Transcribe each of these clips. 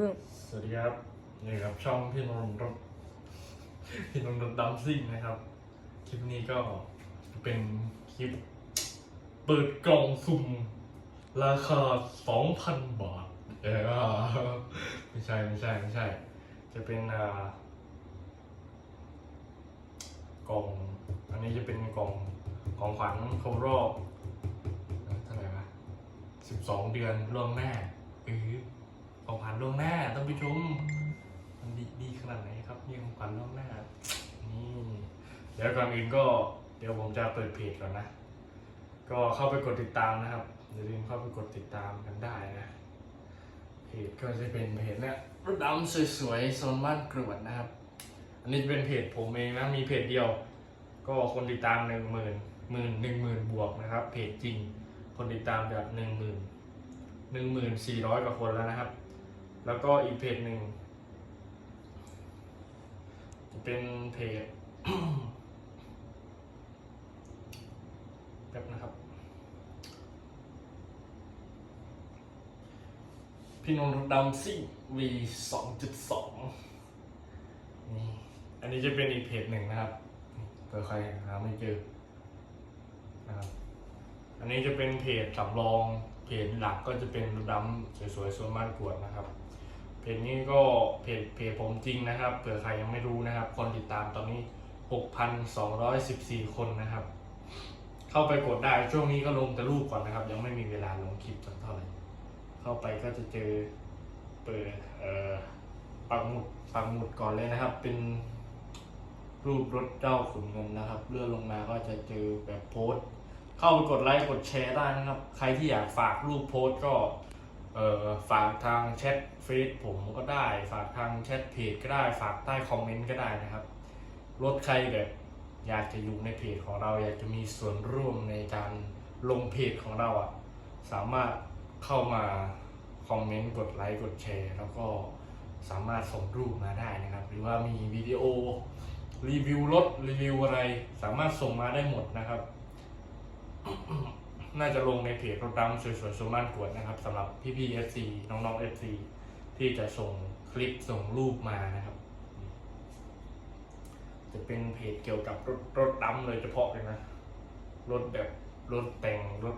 สวัสดีครับนี่ครับช่องพี่นนท์รถพี่นนท์รถดัมซิ่งนะครับ คลิปนี้ก็เป็นคลิป เปิดกล่องสุ่ม ราคา 2,000 บาทเออไม่ใช่ไม่ใช่ไม่ใช่ จะเป็นอ่ากล่อง อันนี้จะเป็นกล่องของขวัญครบรอบเท่าไหร่วะ12 เดือนล่วงหน้าเออ ของขวัญล่วงหน้าท่านผู้ชมมันดีดีขนาดไหนครับนี่ของขวัญล่วงหน้านี่เดี๋ยวก่อนอื่นก็เดี๋ยวผมจะเปิดเพจก่อนนะ ก็เข้าไปกดติดตามนะครับอย่าลืมเข้าไปกดติดตามกันได้นะเพจก็จะเป็นเพจเนี้ยรถดำสวยๆโซนบ้านกรวดนะครับ อันนี้จะเป็นเพจผมเองนะมีเพจเดียว ก็คนติดตามหนึ่งหมื่นหมื่นหนึ่งหมื่นบวกนะครับ เพจจริงคนติดตามแบบหนึ่งหมื่นหนึ่งหมื่นสี่ร้อยกว่าคนแล้วนะครับ แล้วก็อีกเพจหนึ่งจะเป็นเพจแบบนะครับ พี่นนท์ดำซิ่ง V สองจุดสองนี่อันนี้จะเป็นอีกเพจหนึ่งนะครับเผื่อใครหาไม่เจอนะครับอันนี้จะเป็นเพจสำรองเพจหลักก็จะเป็นดำสวยๆสวนบ้านกวดนะครับ เพจนี้ก็เพจเพจผมจริงนะครับเผื่อใครยังไม่รู้นะครับ คนติดตามตอนนี้ 6,214 คนนะครับ เข้าไปกดได้ช่วงนี้ก็ลงแต่รูปก่อนนะครับ ยังไม่มีเวลาลงคลิปสักเท่าไหร่เข้าไปก็จะเจอเปิดเอ่อปักหมุดปักหมุดก่อนเลยนะครับ เป็นรูปรถเจ้าขุนเงินนะครับ เลื่อนลงมาก็จะเจอแบบโพสต์เข้าไปกดไลค์กดแชร์ได้นะครับ ใครที่อยากฝากรูปโพสต์ก็ ฝากทางแชทเฟซผมก็ได้ ฝากทางแชทเพจก็ได้ ฝากใต้คอมเมนต์ก็ได้นะครับ รถใครแบบอยากจะอยู่ในเพจของเราอยากจะมีส่วนร่วมในการลงเพจของเราอะ สามารถเข้ามาคอมเมนต์กดไลค์กดแชร์ แล้วก็สามารถส่งรูปมาได้นะครับ หรือว่ามีวิดีโอรีวิวรถรีวิวอะไร สามารถส่งมาได้หมดนะครับ น่าจะลงในเพจรถดำสวยๆสมบ้านกวดนะครับสำหรับพี่ๆ FC น้องๆ FC ที่จะส่งคลิปส่งรูปมานะครับ จะเป็นเพจเกี่ยวกับรถรถดำเลยเฉพาะเลยนะ รถแบบรถแต่งรถ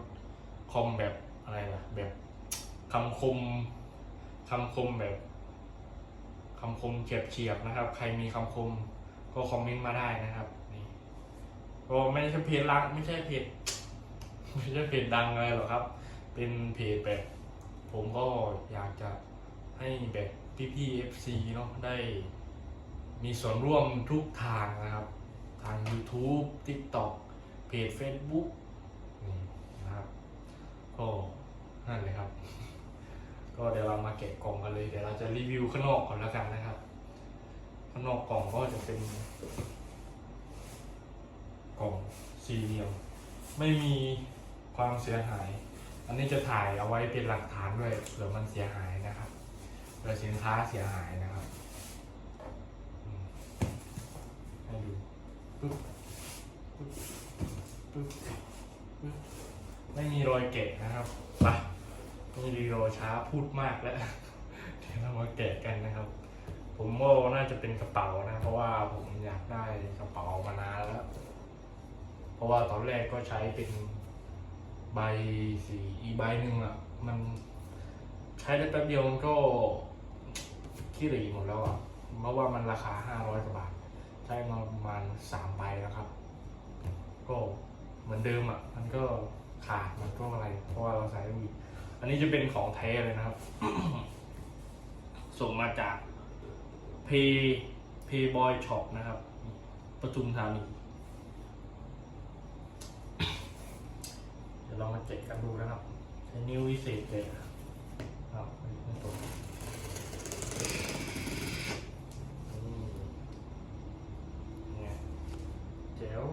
คอมแบบอะไรล่ะแบบคำคมคำคมแบบคำคมเฉียบเฉียบๆนะครับ ใครมีคำคมก็คอมเมนต์มาได้นะครับนี่ก็ไม่ใช่เพจลักไม่ใช่เพจ ไม่ใช่เพจดังอะไรหรอกครับ เป็นเพจแบบ ผมก็อยากจะให้แบบพี่ๆ FC เนาะได้ มีส่วนร่วมทุกทางนะครับ ทาง YouTube TikTok เพจ Facebook นี่นะครับ ก็นั่นเลยครับ ก็เดี๋ยวเรามาแกะกล่องกันเลย เดี๋ยวเราจะรีวิวข้างนอกก่อนแล้วกันนะครับ ข้างนอกกล่องก็จะเป็นกล่องสี่เหลี่ยมไม่มี ความเสียหาย อันนี้จะถ่ายเอาไว้เป็นหลักฐานด้วยเผื่อมันเสียหายนะครับเผื่อสินค้าเสียหายนะครับให้ดูปึ๊บปึ๊บปึ๊บปึ๊บไม่มีรอยแกะนะครับไปไม่มีรอช้าพูดมากแล้วเดี๋ยวเรามาแกะกันนะครับ ผมว่าน่าจะเป็นกระเป๋านะ เพราะว่าผมอยากได้กระเป๋ามานานแล้ว เพราะว่าตอนแรกก็ใช้เป็น ใบสีอีกใบหนึ่งอะ มันใช้ได้แป๊บเดียวมันก็ขี้หรีหมดแล้วอะเพราะว่ามันราคาห้าร้อยกว่าบาท ใช้มาประมาณสามใบแล้วครับ ก็เหมือนเดิมอะ มันก็ขาดมันก็อะไร เพราะว่าเราใส่ไม่มีอันนี้จะเป็นของแท้เลยนะครับ ส่งมาจากเพย์เพย์บอยช็อปนะครับ ประทุมธานี เดี๋ยวเรามาเจ็ดกันดูนะครับใช้นิ้ววิเศษเลยนะครับไม่ตรงนี่เจ๋ว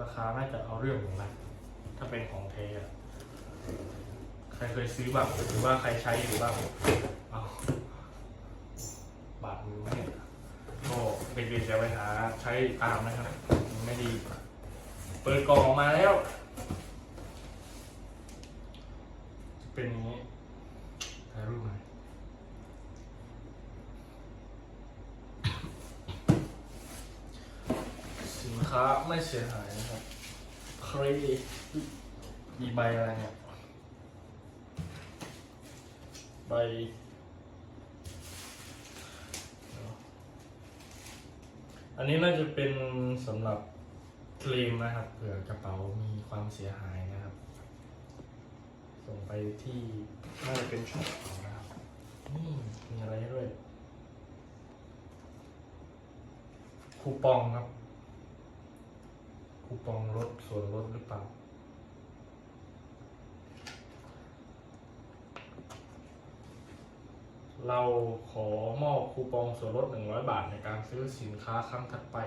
ราคาน่าจะเอาเรื่องอยู่นะถ้าเป็นของเทอะ ใครเคยซื้อบ้างหรือว่าใครใช้อยู่บ้างบาทมือเนี่ยก็เด็กๆจะไปหาใช้ตามนะครับไม่ดี เปิดกล่องออกมาแล้วจะเป็นอย่างนี้ถ่ายรูปหน่อยสินค้าไม่เสียหายนะครับ เครดิตมีใบอะไรเนี่ย ใบเดี๋ยวอันนี้น่าจะเป็นสำหรับเคลมนะครับเผื่อกระเป๋ามีความเสียหายนะครับ ส่งไปที่น่าจะเป็นช็อปเขานะครับนี่มีอะไรด้วยคูปองครับคูปองลดส่วนลดหรือเปล่า เราขอมอบคูปองส่วนลด 100 บาทในการซื้อสินค้าครั้งถัดไป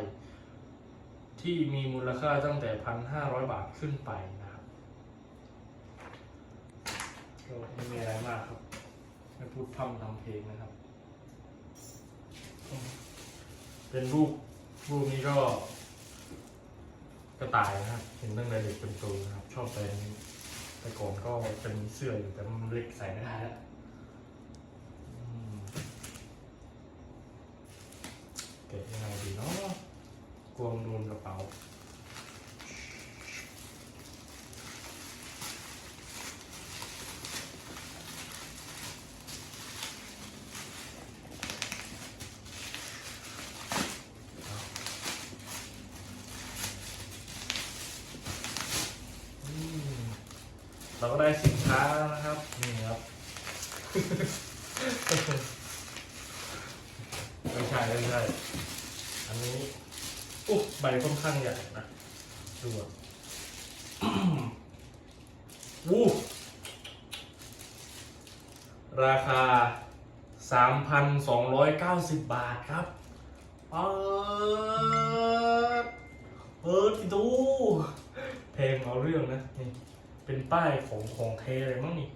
ที่มีมูลค่าตั้งแต่ 1,500 บาทขึ้นไปนะครับก็ไม่มีอะไรมากครับ ไม่พูดพร่ำทำเพลงนะครับ เป็นรูปรูปนี้ก็กระต่ายนะครับเห็นตั้งแต่เด็กเป็นโตนะครับ ชอบแต่นี้แต่ก่อนก็จะมีเสื้ออยู่แต่มันเล็กใส่ไม่ได้แล้วอืม เก็บยังไงดีเนาะกวมันโดนกระเป๋าเราก็ได้สินค้าแล้วนะครับ นี่ครับ ไม่ใช่ไม่ใช่ อันนี้อุ๊ยใบ ค่อนข้างใหญ่นะดูอะวู้ราคา 3,290 บาทครับ เปิด เปิดดู เพลงเอาเรื่องนะ นี่ เป็นป้ายของของเทเลยมั้งนี่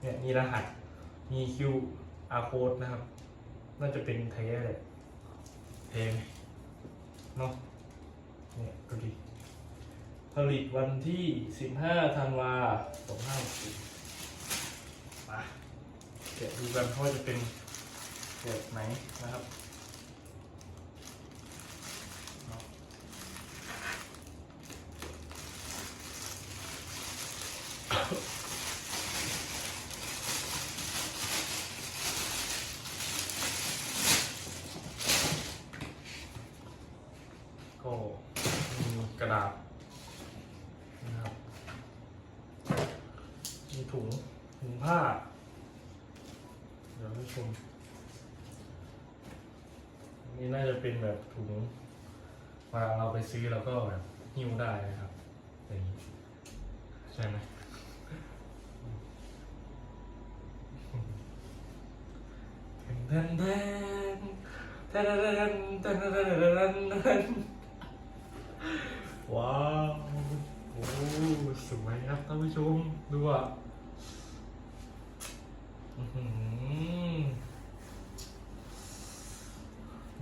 เนี่ยมีรหัส มี QR code นะครับ น่าจะเป็นเทแหละเพลงเนาะ ผลิตวันที่ 15 ธันวา2564มาเดี๋ยวดูกันว่าจะเป็นแบบไหนนะครับ เป็นแบบถุงมาเราไปซื้อเราก็แบบหิ้วได้นะครับอย่างนี้ใช่ไหมเด่นเด่นแทนแทนแทนแทนแทนว้าวโอ้สวยครับท่านผู้ชมดูอะ อือหือ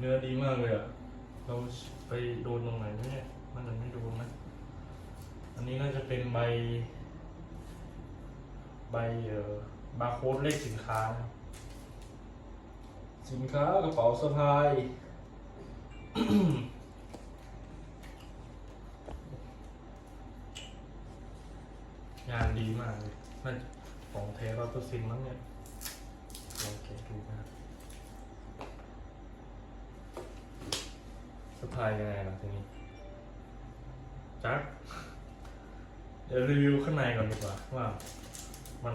เนื้อดีมากเลยอะ เราไปโดนตรงไหนไหมเนี่ย มันจะไม่โดนนะ อันนี้น่าจะเป็นใบ ใบเอ่อบาร์โค้ดเลขสินค้านะสินค้ากระเป๋าสะพาย งานดีมากเลยนั่นของเทร้อยเปอร์เซ็นต์มั้งเนี่ยลองเก็บดูนะครับ สะพายยังไงล่ะทีนี้จักเดี๋ยวรีวิวข้างในก่อนดีกว่าว่ามัน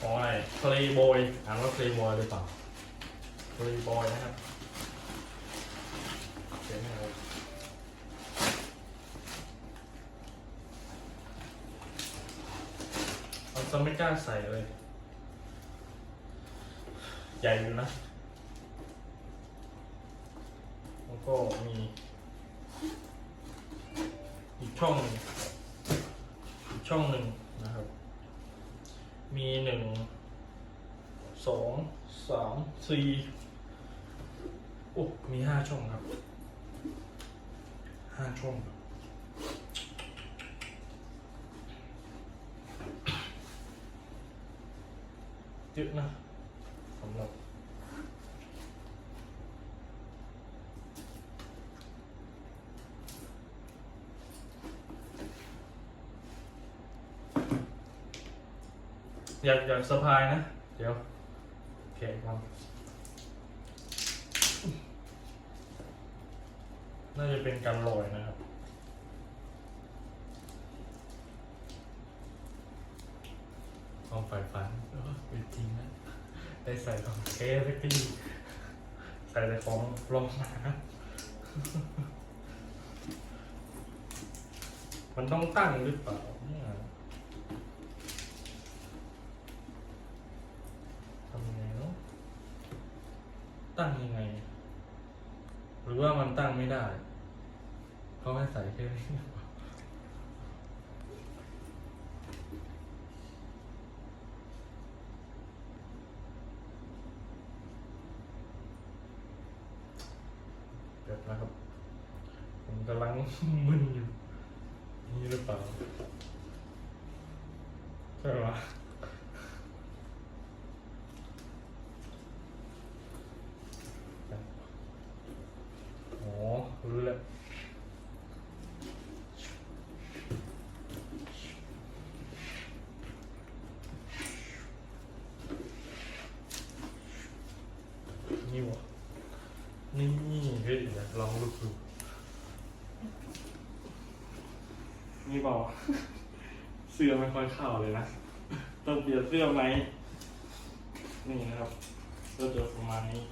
ของอะไร Playboy อ่านว่า Playboy หรือเปล่า Playboy นะครับเขียนให้ครับเราจะไม่กล้าใส่เลย ใหญ่อยู่นะแล้วก็มี อีกช่องหนึ่งอีกช่องหนึ่งนะครับ มีหนึ่งสองสามสี่โอ้มีห้าช่องครับห้าช่องเยอะนะำหรับอยากอยากสะพายนะ เดี๋ยวแกะก่อนน่าจะเป็นการลอยนะครับความฝ่ายฝันเป็นจริงนะ ได้ใส่ของเทสักทีใส่แต่ของรองน้ำมันต้องตั้งหรือเปล่าเนี่ยทำยังไงเนาะตั้งยังไง หรือว่ามันตั้งไม่ได้เขาให้ใส่แค่นี้หรือเปล่าเดี๋ยวนะครับ ผ มกำลังมึนอยู่นี่หรือเปล่าใช่ไหมอ๋อรู้แล้วนี่วะนี่เฮ้ยเดี๋ยวลองลูกดู นี่บอก เสื้อไม่ค่อยเข้าเลยนะ ต้องเปลี่ยนเสื้อไหม นี่นะครับก็จะประมาณนี้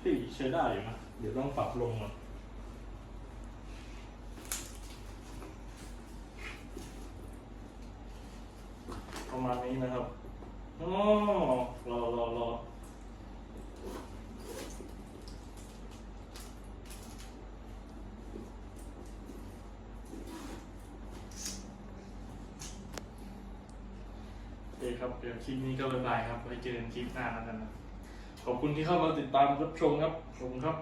ที่ใช้ได้อยู่นะ เดี๋ยวต้องปรับลงหน่อยประมาณนี้นะครับอ๋อรอรอรอเคครับ เดี๋ยวคลิปนี้ก็บายบายครับไว้เจอกันคลิปหน้าแล้วกันนะขอบคุณที่เข้ามาติดตามรับชมครับ ชมครับ